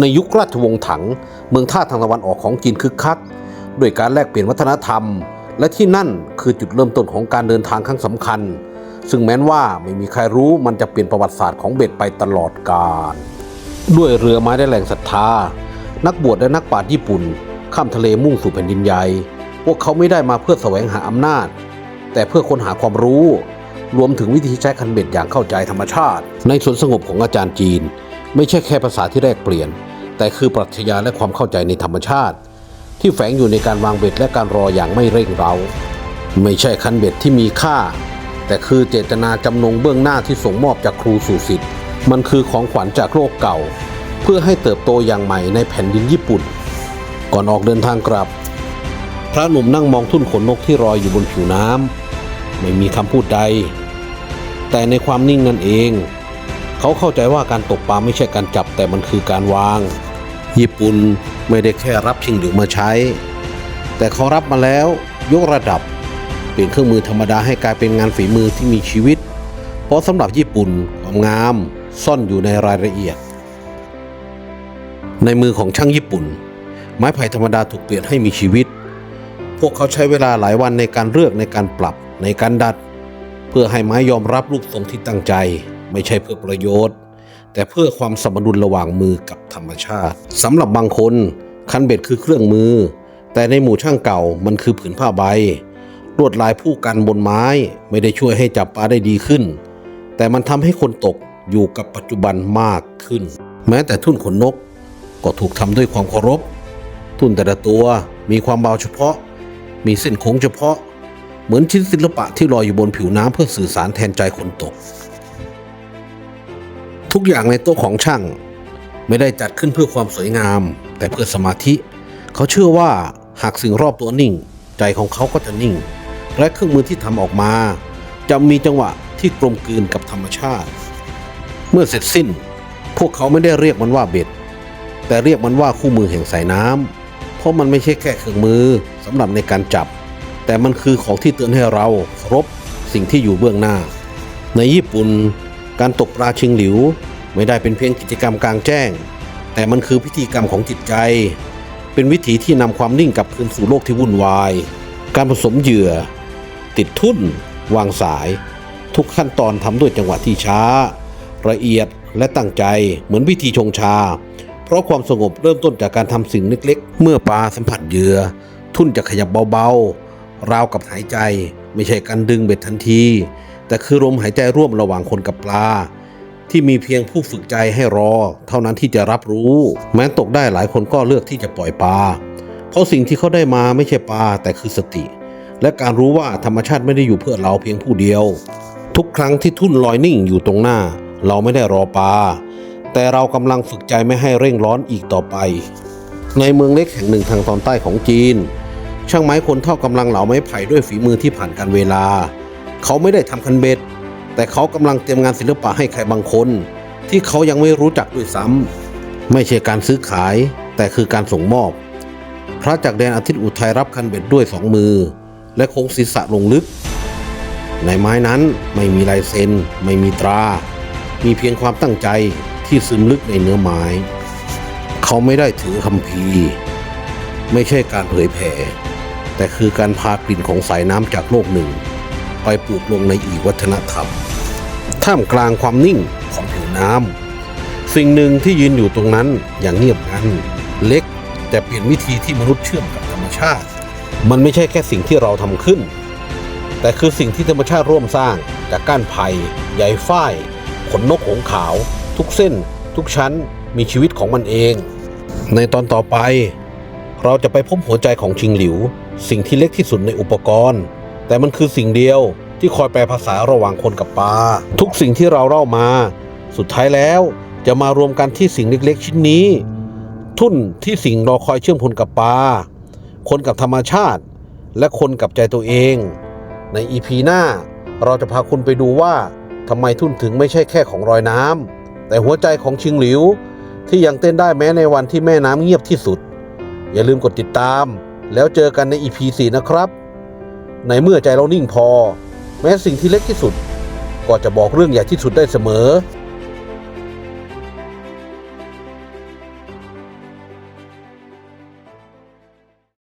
ในยุคราชวงศ์ถัง เมืองท่าทางตะวันออกของจีนคึกคักด้วยการแลกเปลี่ยนวัฒนธรรม และที่นั่นคือจุดเริ่มต้นของการเดินทางครั้งสำคัญ ซึ่งแม้นว่าไม่มีใครรู้มันจะเปลี่ยนประวัติศาสตร์ของเบ็ดไปตลอดกาลด้วยเรือไม้ได้แรงศรัทธา นักบวชและนักปราชญ์ญี่ปุ่น ข้ามทะเลมุ่งสู่แผ่นดินใหญ่ พวกเขาไม่ได้มาเพื่อแสวงหาอำนาจ แต่เพื่อค้นหาความรู้ รวมถึงวิธีใช้คันเบ็ดอย่างเข้าใจธรรมชาติ ในสวนสงบของอาจารย์จีน ไม่ใช่แค่ภาษาที่แลกเปลี่ยน แต่คือปรัชญาและความเข้าใจในธรรมชาติ ที่แฝงอยู่ในการวางเบ็ดและการรออย่างไม่เร่งเร้า ไม่ใช่คันเบ็ดที่มีค่า แต่คือเจตนาจำนงเบื้องหน้าที่ส่งมอบจากครูสู่ศิษย์มันคือของขวัญจากโลกเก่า เพื่อให้เติบโตอย่างใหม่ในแผ่นดินญี่ปุ่น ก่อนออกเดินทางกลับ พระหนุ่มนั่งมองทุ่นขนนกที่ลอยอยู่บนผิวน้ำไม่มีคำพูดใด แต่ในความนิ่งนั่นเอง เขาเข้าใจว่าการตกปลาไม่ใช่การจับแต่มันคือการวาง ญี่ปุ่นไม่ได้แค่รับชิงหรือมาใช้ แต่เขารับมาแล้วยกระดับ เปลี่ยนเครื่องมือธรรมดาให้กลายเป็นงานฝีมือที่มีชีวิต เพราะสำหรับญี่ปุ่นความงามซ่อนอยู่ในรายละเอียด ในมือของช่างญี่ปุ่น ไม้ไผ่ธรรมดาถูกเปลี่ยนให้มีชีวิต พวกเขาใช้เวลาหลายวันในการเลือกในการปรับในการดัด เพื่อให้ไม้ยอมรับรูปทรงที่ตั้งใจ ไม่ใช่เพื่อประโยชน์ แต่เพื่อความสมดุลระหว่างมือกับธรรมชาติสำหรับบางคนคันเบ็ดคือเครื่องมือ แต่ในหมู่ช่างเก่ามันคือผืนผ้าใบลวดลายผู้กันบนไม้ไม่ได้ช่วยให้จับปลาได้ดีขึ้น แต่มันทำให้คนตกอยู่กับปัจจุบันมากขึ้น แม้แต่ทุ่นขนนกก็ถูกทำด้วยความเคารพ ทุ่นแต่ละตัวมีความเบาเฉพาะ มีเส้นโค้งเฉพาะ เหมือนชิ้นศิลปะที่ลอยอยู่บนผิวน้ำเพื่อสื่อสารแทนใจคนตก ทุกอย่างในโต๊ะของช่าง ไม่ได้จัดขึ้นเพื่อความสวยงาม แต่เพื่อสมาธิ เขาเชื่อว่าหากสิ่งรอบตัวนิ่ง ใจของเขาก็จะนิ่ง และเครื่องมือที่ทำออกมา จะมีจังหวะที่กลมกลืนกับธรรมชาติ เมื่อเสร็จสิ้น พวกเขาไม่ได้เรียกมันว่าเบ็ด แต่เรียกมันว่าคู่มือแห่งสายน้ำเพราะมันไม่ใช่แค่เครื่องมือสำหรับในการจับ แต่มันคือของที่เตือนให้เราเคารพสิ่งที่อยู่เบื้องหน้า ในญี่ปุ่น การตกปลาชิงหลิวไม่ได้เป็นเพียงกิจกรรมกลางแจ้ง แต่มันคือพิธีกรรมของจิตใจ เป็นวิถีที่นำความนิ่งกลับคืนสู่โลกที่วุ่นวาย การผสมเหยื่อ ติดทุ่น วางสาย ทุกขั้นตอนทำด้วยจังหวะที่ช้า ละเอียดและตั้งใจเหมือนพิธีชงชา เพราะความสงบเริ่มต้นจากการทำสิ่งเล็กๆ เมื่อปลาสัมผัสเหยื่อ ทุ่นจะขยับเบาๆ ราวกับหายใจ ไม่ใช่การดึงเบ็ดทันที แต่คือลมหายใจร่วมระหว่างคนกับปลา ที่มีเพียงผู้ฝึกใจให้รอ เท่านั้นที่จะรับรู้ แม้ตกได้หลายคนก็เลือกที่จะปล่อยปลา เพราะสิ่งที่เขาได้มาไม่ใช่ปลาแต่คือสติ และการรู้ว่าธรรมชาติไม่ได้อยู่เพื่อเราเพียงผู้เดียว ทุกครั้งที่ทุ่นลอยนิ่งอยู่ตรงหน้า เราไม่ได้รอปลาแต่เรากำลังฝึกใจไม่ให้เร่งร้อนอีกต่อไป ในเมืองเล็กแห่งหนึ่งทางตอนใต้ของจีน ช่างไม้คนเท่ากำลังเหลาไม้ไผ่ด้วยฝีมือที่ผ่านการเวลา เขาไม่ได้ทำคันเบ็ด แต่เขากำลังเตรียมงานศิลปะให้ใครบางคน ที่เขายังไม่รู้จักด้วยซ้ำไม่ใช่การซื้อขาย แต่คือการส่งมอบ พระจากแดนอาทิตย์อุทัยรับคันเบ็ดด้วยสองมือ และโค้งศีรษะลงลึก ในไม้นั้นไม่มีลายเซ็น ไม่มีตรา มีเพียงความตั้งใจที่ซึมลึกในเนื้อไม้ เขาไม่ได้ถือคำพีไม่ใช่การเผยแผ่แต่คือการพากลิ่นของสายน้ำจากโลกหนึ่ง ไปปลูกลงในอีกวัฒนธรรม ท่ามกลางความนิ่งของผิวน้ำสิ่งหนึ่งที่ยืนอยู่ตรงนั้นอย่างเงียบงันเล็ก แต่เปลี่ยนวิธีที่มนุษย์เชื่อมกับธรรมชาติ มันไม่ใช่แค่สิ่งที่เราทำขึ้น แต่คือสิ่งที่ธรรมชาติร่วมสร้างจากก้านไผ่ใยฝ้ายขนนกหงส์ขาว ทุกเส้น ทุกชั้นมีชีวิตของมันเอง ในตอนต่อไป เราจะไปพบหัวใจของชิงหลิว สิ่งที่เล็กที่สุดในอุปกรณ์ แต่มันคือสิ่งเดียวที่คอยแปลภาษาระหว่างคนกับปลาทุกสิ่งที่เราเล่ามา สุดท้ายแล้วจะมารวมกันที่สิ่งเล็กๆ ชิ้นนี้ ทุ่นที่สิ่งรอคอยเชื่อมคนกับปลาคนกับธรรมชาติ และคนกับใจตัวเอง ในอีพีหน้า เราจะพาคุณไปดูว่าทำไมทุ่นถึงไม่ใช่แค่ของรอยน้ำแต่หัวใจของชิงหลิว ที่ยังเต้นได้แม้ในวันที่แม่น้ำเงียบที่สุด อย่าลืมกดติดตาม แล้วเจอกันใน EP 4นะครับ ในเมื่อใจเรานิ่งพอ แม้สิ่งที่เล็กที่สุด ก็จะบอกเรื่องใหญ่ที่สุดได้เสมอ